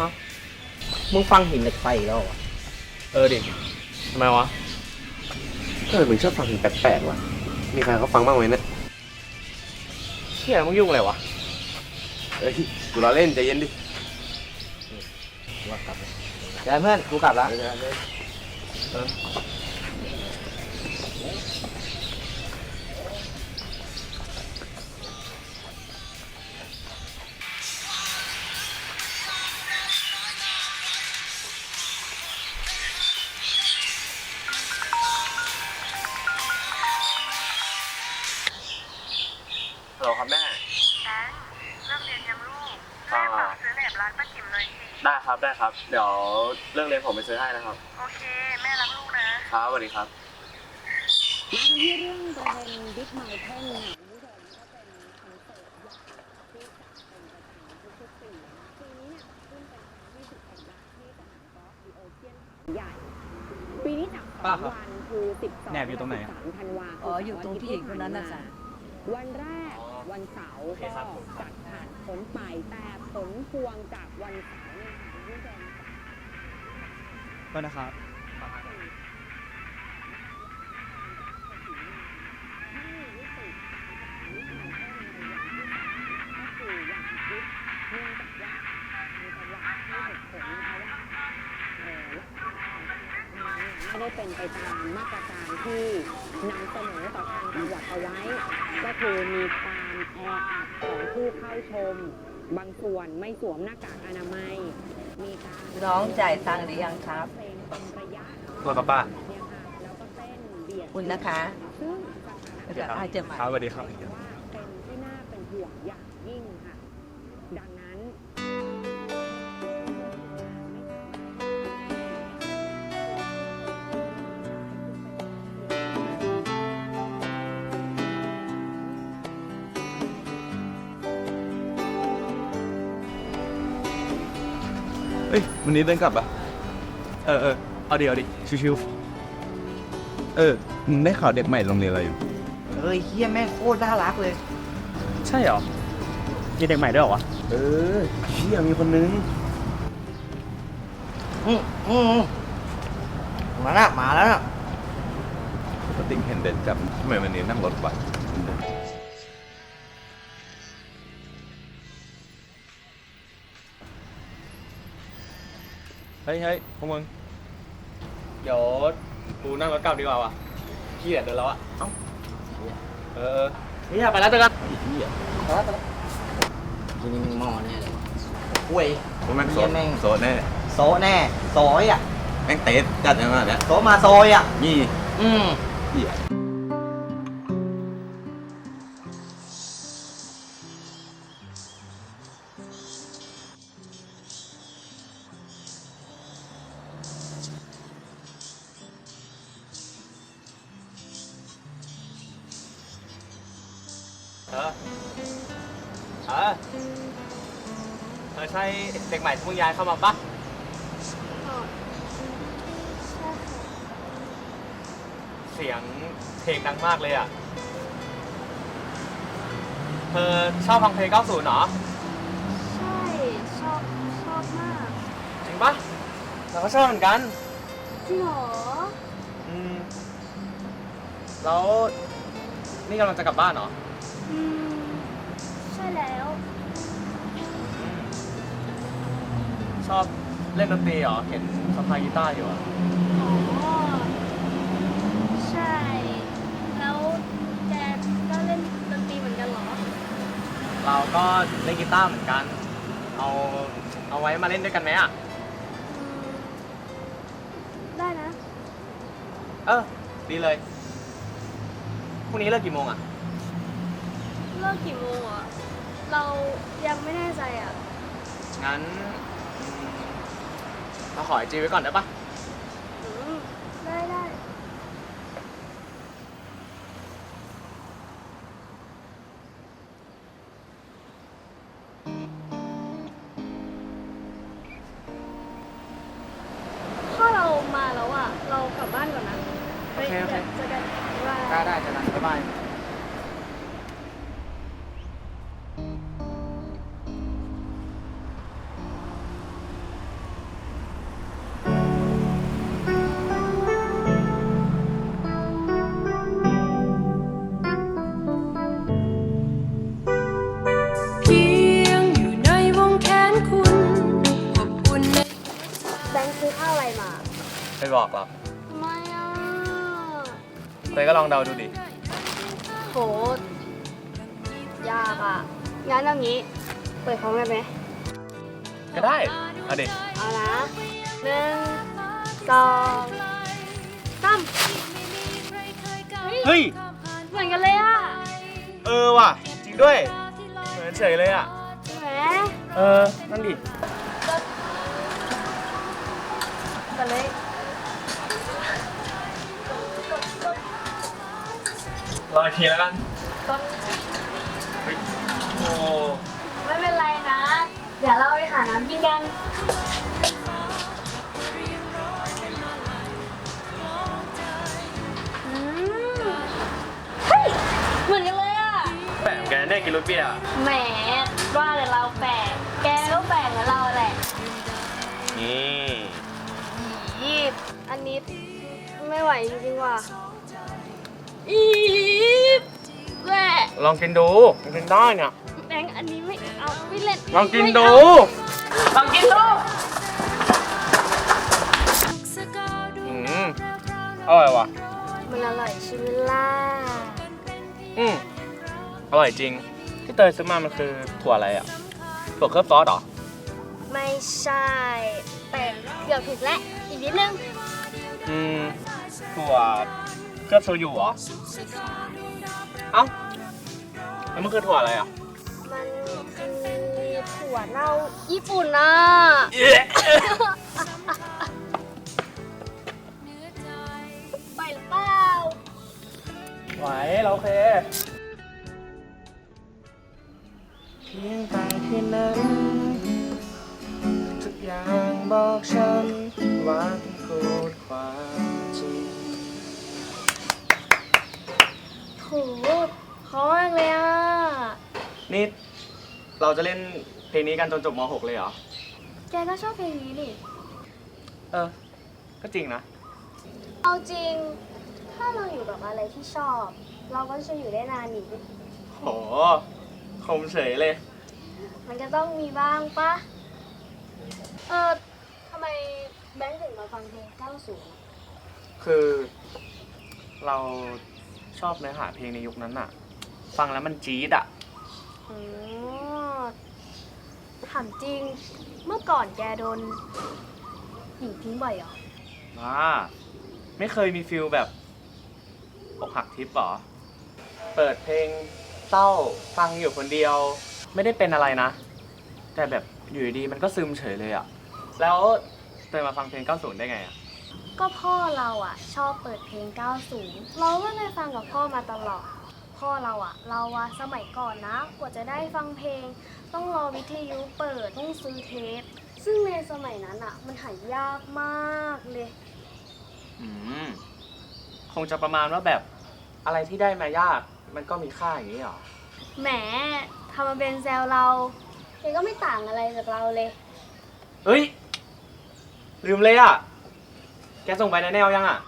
ฮะมึงฟังหินเหล็กไฟอีกแล้วเหรอเออดิทำไมวะ เออมึงชอบฟังเพลงแปลกๆว่ะ มีใครเขาฟังบ้างไหมเนี่ยเชี่ยมึงยุ่งอะไรวะเอ้ยกูล้อเล่นใจเย็นดิว่ากลับเลยเดี๋ยวเพื่อนกูกลับแล้วฮัลโหลครับแม่แบงค์เริ่มเรียนยังลูกอ่าแม่ฝากซื้อแหนบร้านป้าจิ๋มหน่อยสิได้ครับได้ครับ เดี๋ยวเรื่องเรียนผมไปซื้อให้นะครับ โอเค แม่รักลูกนะ ครับสวัสดีครับ มาที่เรื่องประเด็นบิ๊กไมเคิลเนี่ยคุณผู้ชมก็เป็นคอนเสิร์ตใหญ่ที่จัดเป็นประจำทุกๆปีนะปีนี้เนี่ยขึ้นเป็นครั้งที่11แล้วที่สนามกอล์ฟดีโอเชียนใหญ่ ปีนี้จัดสองวันคือ12แนบอยู่ตรงไหนอะ13ธันวาคมอ๋ออยู่ตรงที่เห็นคนนั้นน่ะค่ะวันแรก วันเสาร์โอเคก็ครับผมครับจัดผ่านผลไปแต่ผลพวงจากวันเสาร์เนี่ยค่ะคุณผู้ชมก็นะครับไม่ได้เป็นไปตามมาตรการที่นำเสนอต่อทางจังหวัดเอาไว้ ก็คือมีความแออัด ของผู้เข้าชม บางส่วนไม่สวมหน้ากากอนามัย มีการน้องจ่ายตังค์หรือยังครับ เพลงเป็นระยะตัวกับป้าเนี่ยค่ะแล้วก็เต้นเบียดคุณนะคะซึ่งสถานเดี๋ยวการณ์อาจจะมา ครับสวัสดีครับ วันนี้เดินกลับปะเออเออเอาดีเอาดีชิวๆเออมึงได้ข่าวเด็กใหม่โรงเรียนเราอยู่เฮ้ยเฮียแม่งโคตรน่ารักเลย ใช่เหรอ มีเด็กใหม่ด้วยเหรอวะเออเชี่ยมีคนนึงอืมอืมอืมมาแล้วมาแล้วน่ะปกติเห็นเดินกลับทำไมวันนี้นั่งรถวะ ฮ้ยเฮ้ยพวกมึงเดี๋ยวกูนั่งรถกลับดีกว่าวะขี้เกียจเดินแล้วอะเอ้าเออนี่ไปแล้วเจอกันมาแล้วมาแล้วทีนี้มึงมอแน่เลยคุยผมแม่งโซเหี้นยแม่งโซนแน่โซแน่โซยอะแม่งเตะจัดยังไงเนี่ยโซมาโซยอะนี่อืมเหี้ย เออเออใช่เด็กใหม่ที่มึงย้ายเข้ามาปะเสียงเพลงดังมากเลยอะ เธอชอบฟังเพลง 90เหรอ ใช่ ชอบ ชอบมาก จริงปะเราก็ชอบเหมือนกัน จริงเหรอ อืม แล้ว นี่กำลังจะกลับบ้านเหรออื ชอบเล่นดนตรีเหรอ เห็นสะพายกีตาร์อยู่อะอ๋อใช่ แล้วแกก็เล่นดนตรีเหมือนกันเหรอ เราก็เล่นกีตาร์เหมือนกัน เอาเอาไว้มาเล่นด้วยกันไหมอะอืม ได้นะ เออ ดีเลยพรุ่งนี้เลิกกี่โมงอะเลิกกี่โมงอะ เรายังไม่แน่ใจอะ งั้นอืม เราขอไอจีไว้ก่อนได้ปะอืมได้ได้ถ้าเรามาแล้วอะ เรากลับบ้านก่อนนะโอเคโอเคเจอกันบ๊ายบายได้ได้จะนะบ๊ายบาย บอกหรอกทำไมอะเตยก็ลองเดาดูดิ โหยากอะงั้นเอางี้ เปิดพร้อมกันไหมก็ได้ เอาดิ เอานะหนึ่งสองสามเฮ้ย เหมือนกันเลยอะเออว่ะ จริงด้วย เหมือนเฉยเลยอะ ใช่ไหมเออ นั่นดิ กันเลย รออีกทีแล้วกันเฮ้ยโอ้ไม่เป็นไรนะ เดี๋ยวเราไปหาน้ำกินกัน อืมเฮ้ย เหมือนกันเลยอะ แปลกแกได้กินรสเบียร์อะแหม ว่าแต่เราแปลก แกก็แปลกเหมือนเราแหละนี่ยีบอันนี้ไม่ไหวจริงๆว่ะ อีบแหละลองกินดูมันกินได้เนี่ย แบงค์อันนี้ไม่เอาไม่เล่นลองกินดูไม่เอาลองกินดูอืมอร่อยว่ะ มันอร่อยใช่ไหมล่ะอืมอร่อยจริง ที่เตยซื้อมามันคือถั่วอะไรอะถั่วเคลือบซอสเหรอ ไม่ใช่แต่เกือบผิดแล้วอีกนิดนึง อืมถั่ว เคลือบโชยุเหรอ เอ้าแล้วมันคือถั่วอะไรอะ มันคือถั่วเน่าญี่ปุ่นนะไปหรือเปล่าไหวเราโอเคเพียงแต่แค่นั้นทุกอย่างบอกฉันว่าต้องพูดความ โหเพราะมากเลยอะ นี่เราจะเล่นเพลงนี้กันจนจบม .6 เลยเหรอ แกก็ชอบเพลงนี้นี่ เออ ก็จริงนะ เอาจริง ถ้าเราอยู่กับอะไรที่ชอบ เราก็จะอยู่ได้นานอีกโหคมเฉยเลย มันก็ต้องมีบ้างปะเออทำไมแบงค์ถึงมาฟังเพลง90คือเรา ชอบเนื้อหาเพลงในยุคนั้นอะฟังแล้วมันจี๊ดอะอ๋อถามจริง เมื่อก่อนแกโดนหญิงทิ้งบ่อยเหรอว้าไม่เคยมีฟิลแบบอกหักทิปหรอ เปิดเพลงเศร้าฟังอยู่คนเดียว ไม่ได้เป็นอะไรนะ แต่แบบอยู่ดีๆมันก็ซึมเฉยเลยอะแล้วเตยมาฟังเพลง 90 ได้ไงอะ ก็พ่อเราอะ ชอบเปิดเพลง 90 เราก็เลยฟังกับพ่อมาตลอด พ่อเราอะ เราอะสมัยก่อนนะ กว่าจะได้ฟังเพลง ต้องรอวิทยุเปิดต้องซื้อเทป ซึ่งในสมัยนั้นอะ มันหายากมากเลย อืมคงจะประมาณว่าแบบอะไรที่ได้มายากมันก็มีค่าอย่างนี้หรอ แหมทำมาเป็นแซวเราแกก็ไม่ต่างอะไรจากเราเลย เฮ้ย ลืมเลยอะ แกส่งไปในแนวยังอะ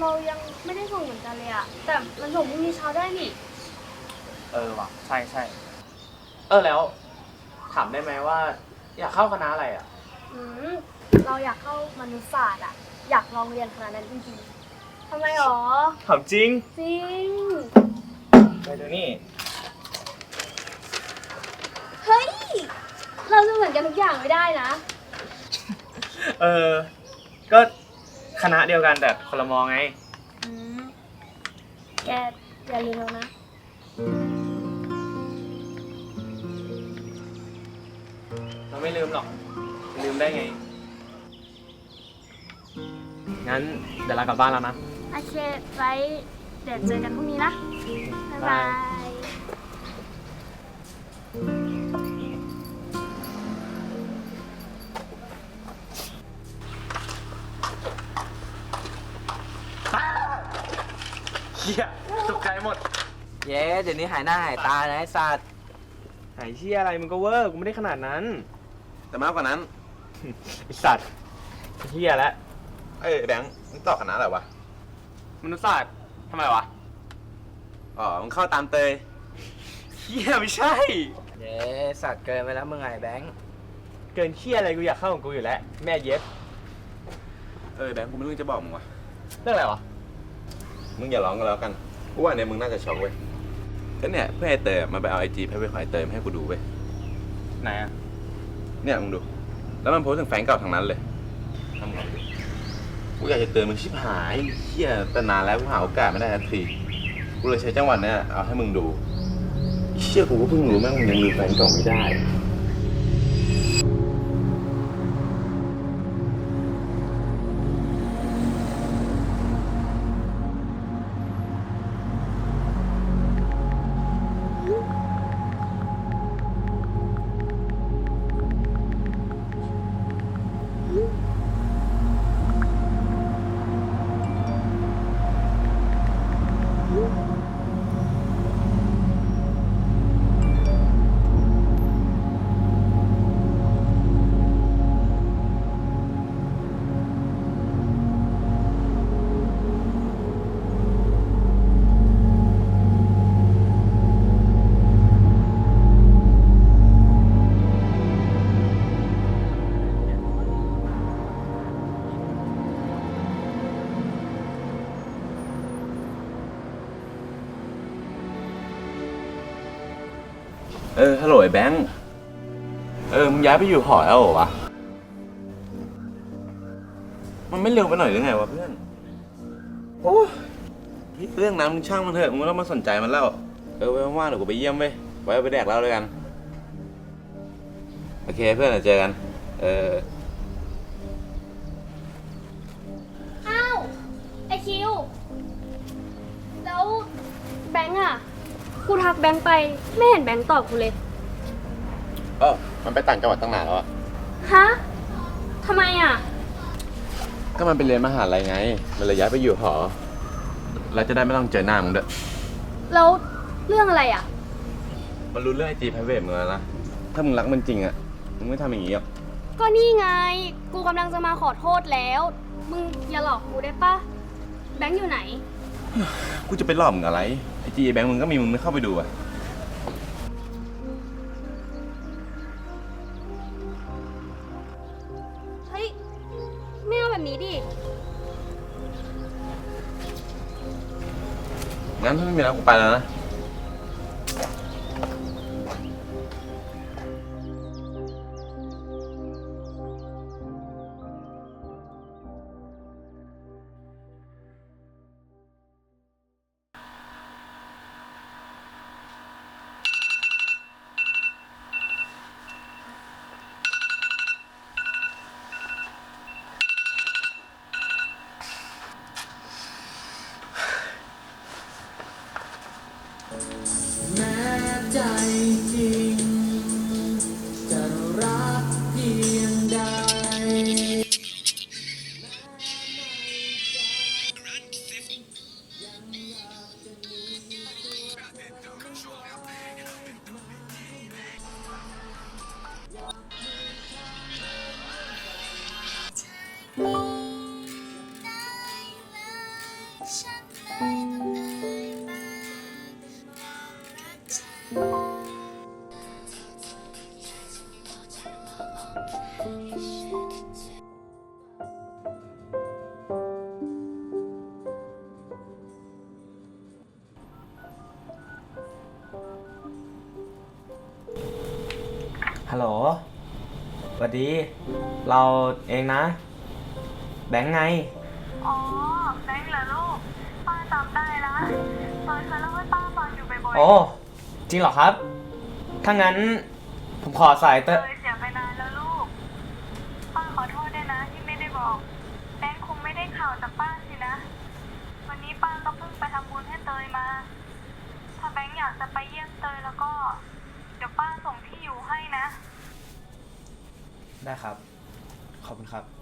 เรายังไม่ได้ส่งเหมือนกันเลยอะแต่มันส่งพรุ่งนี้เช้าได้นี่ เออว่ะ ใช่ใช่เออแล้ว ถามได้ไหมว่า อยากเข้าคณะอะไรอะ อืมเราอยากเข้ามนุษยศาสตร์อะอยากลองเรียนคณะนั้นจริงๆทำไมหรอ ถามจริง จริง ไปดูนี่ เฮ้ย เราจะเหมือนกันทุกอย่างไม่ได้นะ เออ ก็ คณะเดียวกันแต่คนละมองไง อืมแกอย่าลืมเรานะ เราไม่ลืมหรอกจะลืมได้ไง งั้นเดี๋ยวลากลับบ้านแล้วนะ โอเคไว้เดี๋ยวเจอกันพรุ่งนี้นะ บ๊ายบาย เฮียตกใจหมด เย้เดี๋ยวนี้หายหน้าหายตานะไอ้สัตว์หายเชี่ยอะไรมึงก็เวอร์กูไม่ได้ขนาดนั้น แต่มากกว่านั้น ไอสัตว์เฮียแล้วเอ้ยแบงค์มึงต่อคณะอะไรวะ มนุษยศาสตร์ทำไมวะอ๋อ มึงเข้าตามเตยเฮียไม่ใช่ เย้สัตว์เกินไปแล้วมึงไงแบงค์เกินเฮียอะไรกูอยากเข้าของกูอยู่แล้วแม่เย็บเเออแบงค์กูไม่รู้จะบอกมึงว่ะเรื่องอะไรวะ มึงอย่าร้องกันแล้วกันกูว่าเนี่ยมึงน่าจะช็อกเว้ยก็เนี่ยเพื่อนไอเตยมันไปเอาไอจีให้ไปขอไอเตยมาให้กูดูเว้ยไหนอะเนี่ยมึงดู แล้วมันโพสต์ถึงแฟนเก่าทางนั้นเลยทำไงดูกูอยากจะเตือนมึงชิบหายเฮียแต่นานแล้วกูหาโอกาสไม่ได้ทันทีกูเลยใช้จังหวะเนี้ยเอาให้มึงดูเชี่ยกูก็เพิ่งรู้แม่งมึงยังลืมแฟนเก่าไม่ได้ เออฮัลโหลไอ้แบงค์เออมึงย้ายไปอยู่หอแล้วเหรอวะมันไม่เร็วไปหน่อยหรือไงวะเพื่อนโอ้ยเรื่องนั้นมึงช่างมันเถอะมึงไม่ต้องมาสนใจมันแล้วเออไว้ว่างๆเดี๋ยวกูไปเยี่ยมเว้ยไว้ไปแดกเหล้าด้วยกันโอเคเพื่อนเดี๋ยวเจอกันเอออ้าว ไอคิว แล้วแบงค์อะ กูทักแบงค์ไป ไม่เห็นแบงค์ตอบกูเลย เออ มันไปต่างจังหวัดตั้งนานแล้วอะฮะทำไมอะก็มันไปเรียนมหาลัยไง มันเลยย้ายไปอยู่หอแล้วจะได้ไม่ต้องเจอหน้ามึงด้วย แล้วเรื่องอะไรอะมันรู้เรื่องไอจีไพรเวทมึงแล้วนะ ถ้ามึงรักมันจริงอะมึงไม่ทำอย่างนี้หรอก ก็นี่ไง กูกำลังจะมาขอโทษแล้ว มึงอย่าหลอกกูได้ปะแบงค์อยู่ไหน กูจะไปหลอกมึงอะไร ไอจีแบงค์มึงก็มีมึงไม่เข้าไปดูอะเฮ้ยไม่เอาแบบนี้ดิ งั้นถ้าไม่มีแล้วกูไปแล้วนะ วัสดี เราเองนะ แบงค์ไง อ๋อ แบงค์เหรอลูกป้าจำได้นะตอนเคยเล่าให้ป้าฟังอยู่บ่อยๆโอ้ จริงเหรอครับ ถ้างั้น ผมขอสายเตเคยเสียไปนานแล้วลูก ป้าขอโทษด้วยนะที่ไม่ได้บอก แบงค์คงไม่ได้ข่าวจากป้าสินะ วันนี้ป้าก็เพิ่งไปทำบุญให้เตยมา ถ้าแบงค์อยากจะไปเยี่ยมเตยแล้วก็ เดี๋ยวป้าส่งที่อยู่ให้นะ ได้ครับ ขอบคุณครับ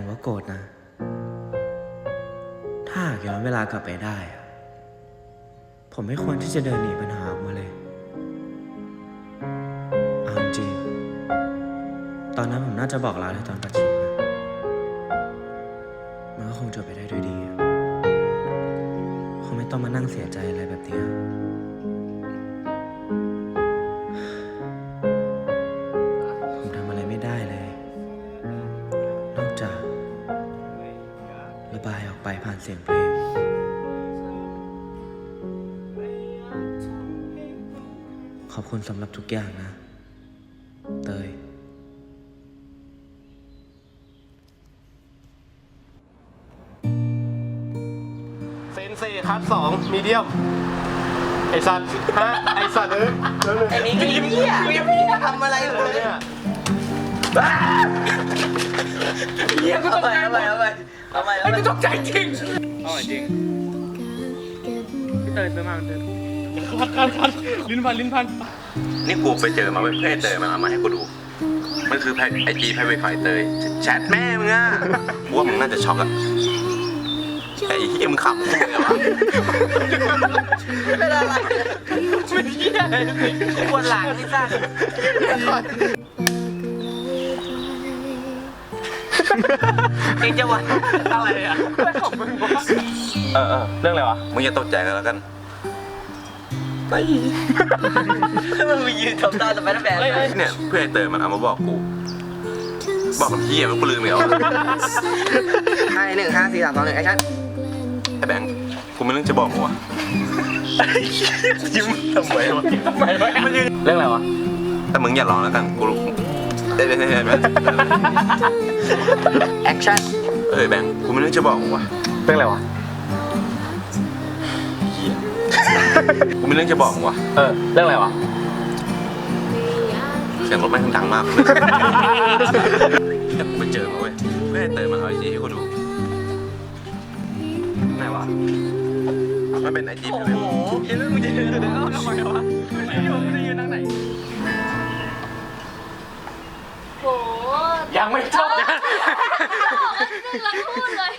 ผมก็โกรธนะ ถ้าหากย้อนเวลากลับไปได้ ผมไม่ควรที่จะเดินหนีปัญหาออกมาเลยเอาจริง ตอนนั้นผมน่าจะบอกลาเลยตอนปัดชิมนะมันก็คงจบไปได้ด้วยดี คงไม่ต้องมานั่งเสียใจอะไรแบบนี้ คุณสำหรับทุกอย่างนะ เตย เซนเซคัสสองมีเดียม ไอสัตว์ฮะไอสัตว์เอ้ยไอ้นี่ก็ยิ้มเหี้ยยิ้มเหี้ยทำอะไรเลยเนี่ยเหี้ยกูตกใจหมดเอาไปเอาไป ไอ้กูตกใจจริง อร่อยจริงพี่เตยซื้อมามันเตย คัดคัดคัดลิ้นพันลิ้นพันนี่กูไปเจอมาเว้ยเพื่อนไอ้เตยมันเอามาให้กูดู มันคือไอจีไพรเวทไฟเตยแชทแม่มึงอะกูว่ามึงน่าจะช็อกอะไอ้เหี้ยมึงขับกูเลยวะเป็นอะไรปวดหลังนี่สั่นเองจะหวัดอะไรอะอะไรของมึงวะเออเออเรื่องอะไรวะ มึงอย่าตกใจกันแล้วกัน มึงไปยืนทำตาแต่ไม่ได้แบบเอ้ยเอ้ยเนี่ยเพื่อนไอ้เตยมันเอามาบอกกู บอกกับพี่มันกูลืมอีกแล้วห้าหนึ่งห้าสี่สามสองหนึ่งแอคชั่นไอ้แบงค์กูไม่เรื่องจะบอกมึงวะยิ้มทำไมวะทำไมวะเรื่องอะไรวะแต่มึงอย่าร้องแล้วกันกูรู้เอ้ยเอ้ยเอ้ยเอ้ยแอคชั่นเอ้ยแบงค์กูไม่เรื่องจะบอกมึงวะเรื่องอะไรวะ กูไม่เรื่องจะบอกมึงวะเออ เรื่องอะไรวะ เสียงรถแม่งดังมากเลยแต่กูไปเจอมาเว้ยเพื่อนไอ้เตยมันเอาไอจีให้กูดูไหนวะมันเป็นไอจีโอ้ไพรเวโหทเห็นไหมมึงจะเดินเดินเข้าทำไมวะไม่อยู่ไม่ได้ยืนทางไหนโหยังไม่จบบอกว่าซึ่งละพูดเลย